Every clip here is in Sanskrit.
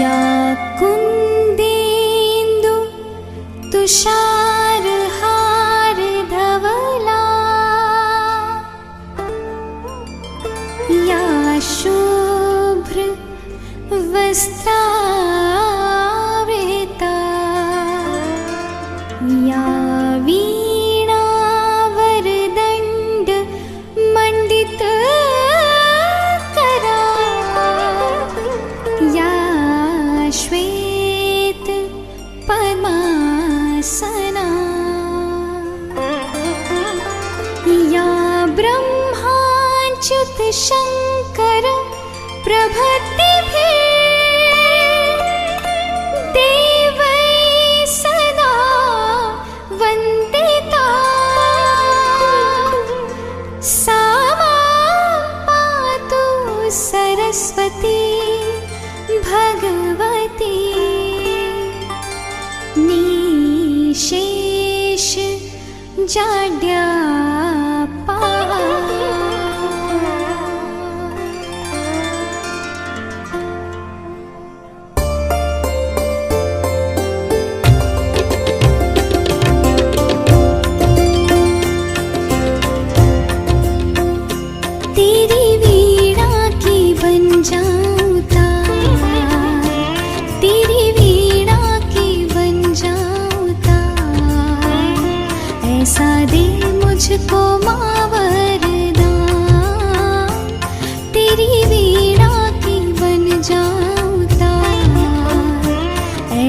या कुन्देन्दु तुषा शङ्कर प्रभृतिभिः देवै सदा वन्दिता। सा पातु सरस्वती भगवती। निशेष जाड्यापा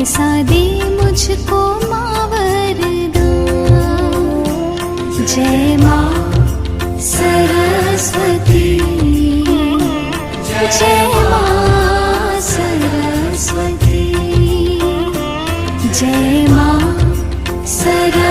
ऐसा दे मुझको मावर जय माँ सरस्वती। जय माँ सरस्वती। जय माँ सरस्वती।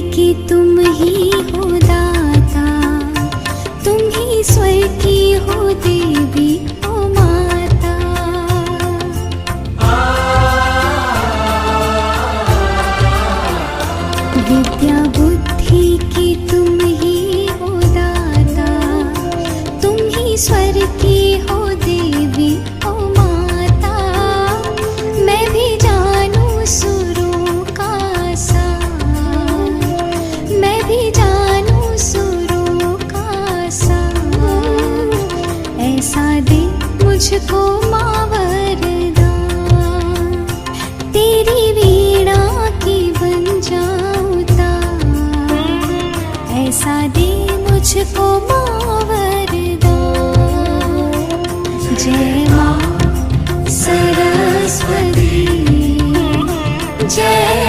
की तुम ही हो दाता तुम ही स्वर की हो देवी। मावरदान तेरी वीणा की बन जाऊं तार ऐसा दे मुझको मावरदान जय माँ सरस्वती। जय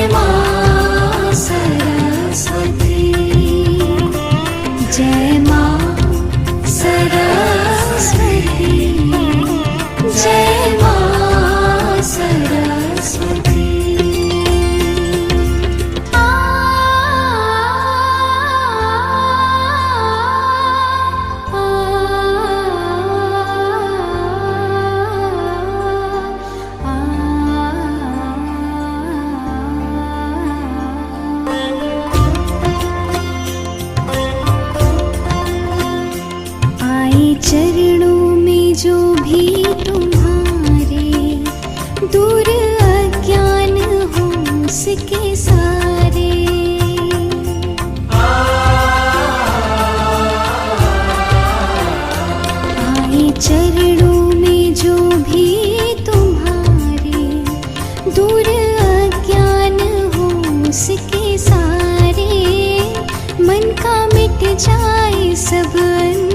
उसके सारे मन का मिट जाए सब